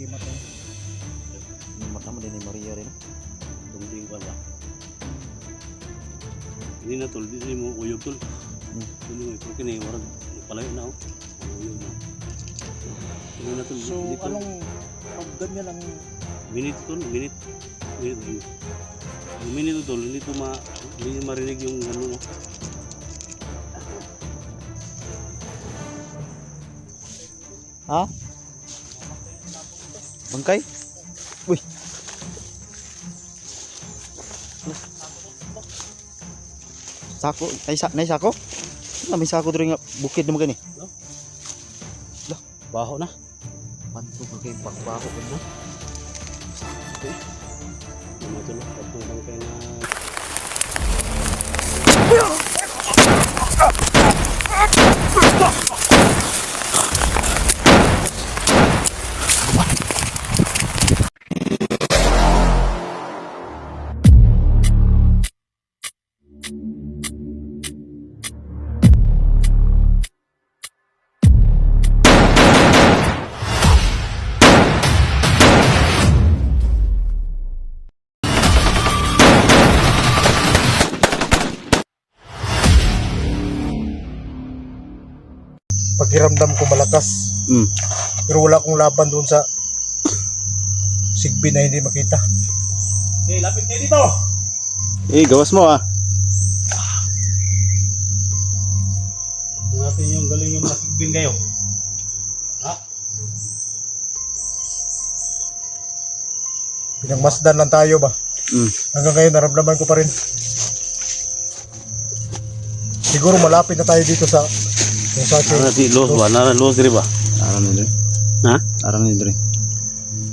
Di matay. Yung mata mo din ni Maria rin. Tungting ko ba? Hindi na tol, hindi mo uyog tol. Hindi mo ito kini warag palayo na oh. Uyog na. Hindi na tol. So, anong pag ganyan ang minute tol, minute. Minute. minute. Yung minute tol, hindi to ma hindi marinig yung ano. oh. Ha? Bangkay? Uy. Sako, ay sa, nay sako? Na may sako diri nga bukid naman gani. Baho na. Panto ka kay pakbako ko na. Ano tol, pagtubang kayo na pakiramdam ko malakas. Mm. Pero wala akong laban doon sa sigbi na hindi makita. Okay, lapit kayo dito. Eh, gawas mo ah. Natin yung galing yung masigbin kayo. Pinagmasdan lang tayo ba? Mm. Hanggang ngayon naramdaman ko pa rin. Siguro malapit na tayo dito sa los ba? Nara los diri ba? Aram ni diri. Ha? Aram ni diri.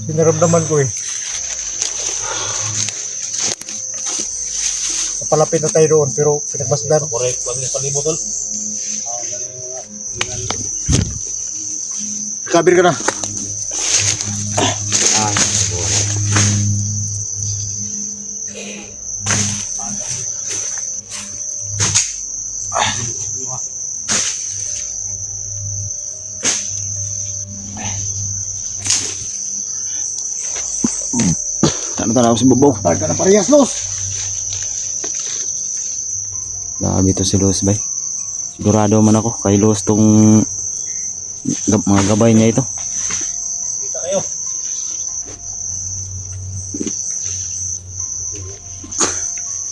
Sinaramdaman ko eh. Napalapit na tayo doon pero pinagmasdan. Correct. Wag ni palibot tol. Kabir ka na. Ah. Ano tanaw si Bobo? Tag ka na parehas los. Grabe to si Luz bay. Sigurado man ako kay Luz tong gab- mga gabay niya ito. Kita kayo.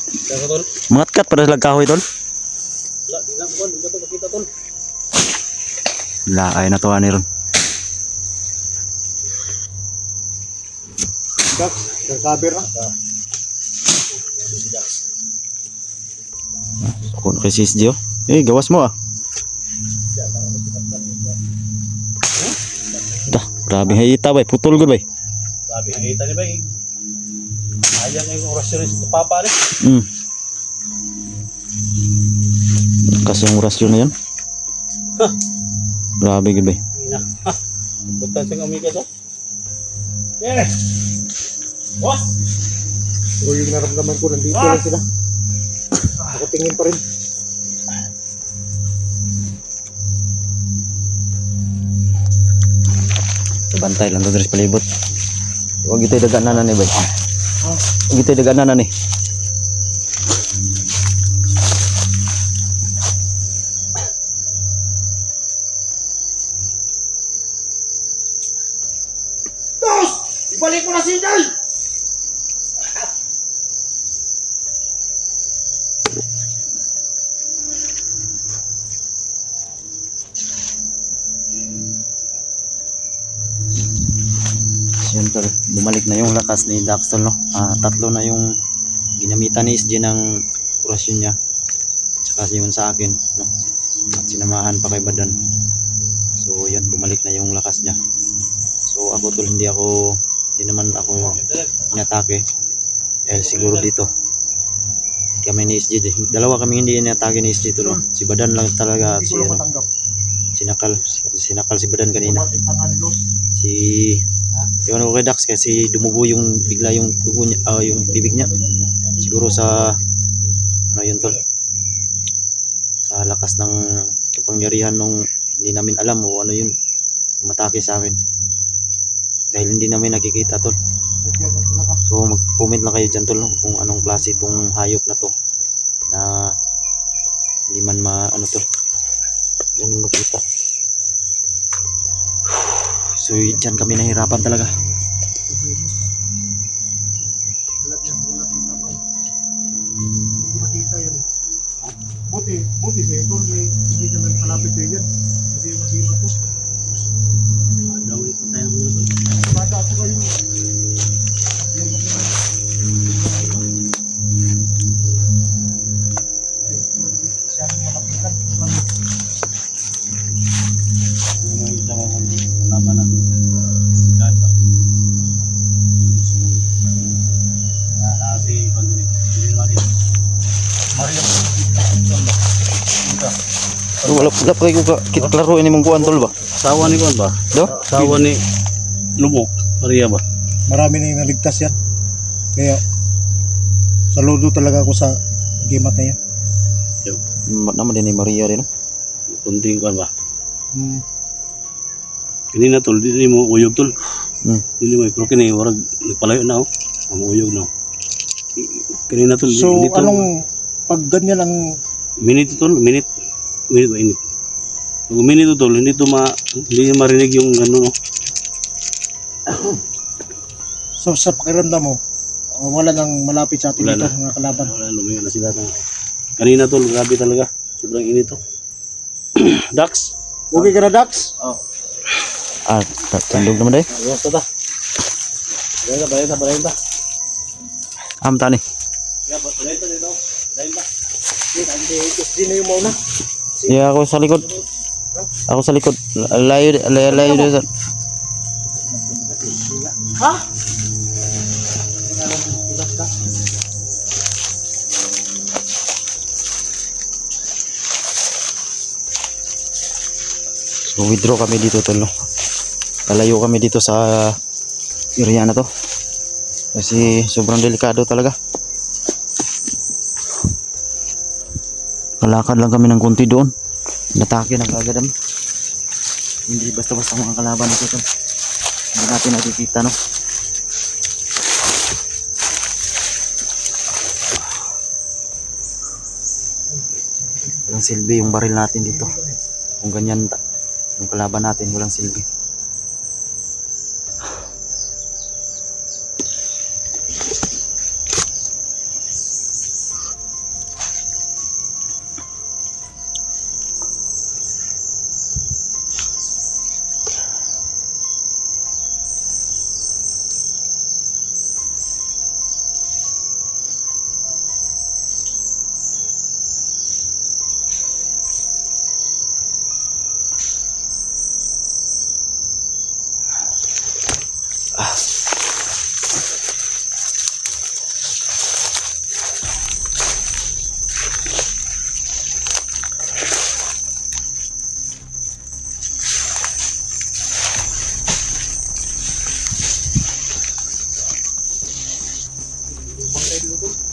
Kaya tol. Mga kat para sa kahoy tol. Wala, di na tol. Di na to makita tol. Laay na to ani ron. Dak, kabir na. Ako na kay Sis Gio. Eh, gawas mo ah. Dah, grabe hayita bay. Putol gud bay. Sabi, nakita ni ba eh. Ayang yung orasyon sa papa ni. Hmm. Kasi yung orasyon na yan. Huh. Grabe gud bay. Ina. Ha. Punta sa amigas oh. Eh. Boss. So yung naramdaman ko nandito lang sila. Nakatingin pa rin. Bantay lang to dres palibot. Huwag ito daganan na ni bay. Huwag ito daganan na bumalik na yung lakas ni Daxton, no? Ah, tatlo na yung ginamitan ni SG ng orasyon niya. Tsaka yun sa akin, no? At sinamahan pa kay Badan. So, yan, bumalik na yung lakas niya. So, ako tol, hindi ako, hindi naman ako inatake. Dahil siguro dito, kami ni SG, dalawa kami hindi inatake ni SG tol. no? Si Badan lang talaga, at si, ano. Sinakal, sinakal si Badan kanina si Ewan ko kay Dax kasi dumugo yung bigla yung dugo niya, ah, yung bibig niya. Siguro sa ano yun tol. Sa lakas ng kapangyarihan nung hindi namin alam o ano yun. Umatake sa amin. Dahil hindi namin nakikita tol. So mag-comment lang kayo dyan tol no, kung anong klase itong hayop na to na hindi man ma ano tol. Hindi man makita. So dyan kami nahirapan talaga. Wala wala pa kayo ka kit klaro ini mong kuan tol ba? Sawa ni Kon ba? Do? Sawa ni Lumok. Maria ba? Marami na yung naligtas yan. Kaya, saludo talaga ako sa gimat na yan. Mat naman din ni Maria rin no. Kunting Kon ba? Hmm. Kanina tol, di mo uyog tol. Hmm. Dili mo, pero kini warag nagpalayo na oh. Ang uyog na oh. Kanina tol, So, dito, anong, pag ganyan ang, minute tol, minute. Minute ba init? Pag minute tol, hindi to ma, hindi marinig yung ano no. so sa pakiramdam mo, uh, wala nang malapit sa atin Wala dito, mga kalaban. Wala, lumayo na sila. Na. Kanina tol, grabe talaga. Sobrang init to. Dax? Okay ka na, Dax? Ah, ta- tandog naman dai. Ayos ta ta. Bayan ta, bayan ta, bayan ta. Am tani. Ya, bayan ta dito. Bayan ta. Hindi na yung mauna. Ya ako sa likod. Ako sa likod. Layo layo layo Ha? So withdraw kami dito tol. Lalayo kami dito sa area na to. Kasi sobrang delikado talaga. Kalakad lang kami ng konti doon. Natake na kagad. Hindi basta-basta mga kalaban ito tol. Hindi natin nakikita no. Walang silbi yung baril natin dito. Kung ganyan yung kalaban natin walang silbi.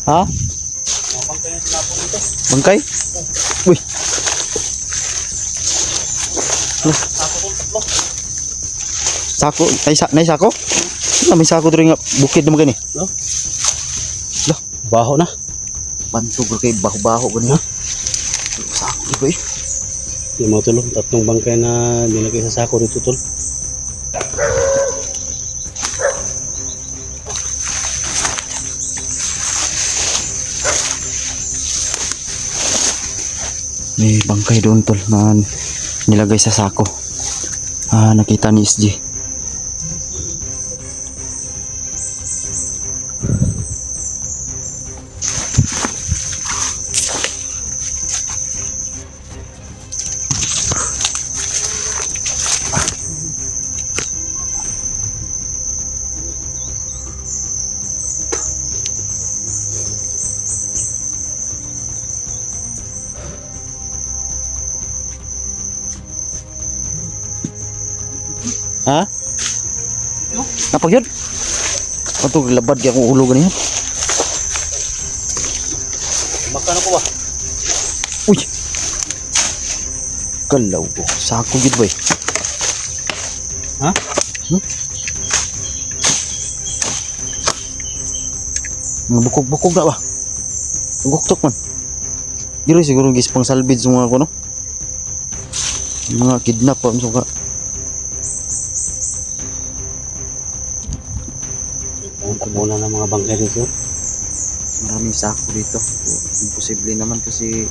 Ha? Bangkay? Uy. Ano? Sako, ay sa, nay sako? Ano may sako diri nga bukid naman gani? Baho na. Bantog ra kay baho-baho gani ha. Sako ko eh. Yung mga tulong, tatlong bangkay na nilagay sa sako dito tol. May bangkay doon tol na nilagay sa sako. Ah, nakita ni SG. Ha? No? Napag yun? Ato labad kaya kung ulo ganyan. Makano ko ba? Uy! Kalaw ko. Sako yun ba eh? Ha? Hmm? Bukog-bukog na ba? Tugok-tok man. Dili siguro gis pang salvage mga ko no. Mga kidnap pa mga tabunan ng mga bangkay dito. Maraming sako dito. Imposible naman kasi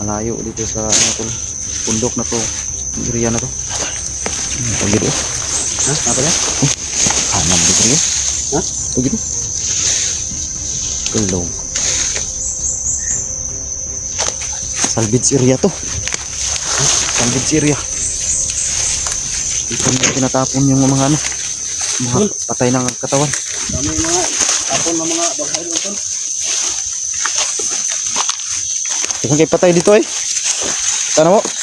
malayo dito sa ano to, pundok na to, area na to. Ano to gitu? Ha? Apa ya? Hanap dito rin. Ha? Ito gitu. Kulong. Salvage area to. Salvage area. Dito nila tinatapon yung mga ano, mga patay ng katawan. Dami mga tapon ng mga bangkay dito. Ikaw kay patay dito eh. Tana mo.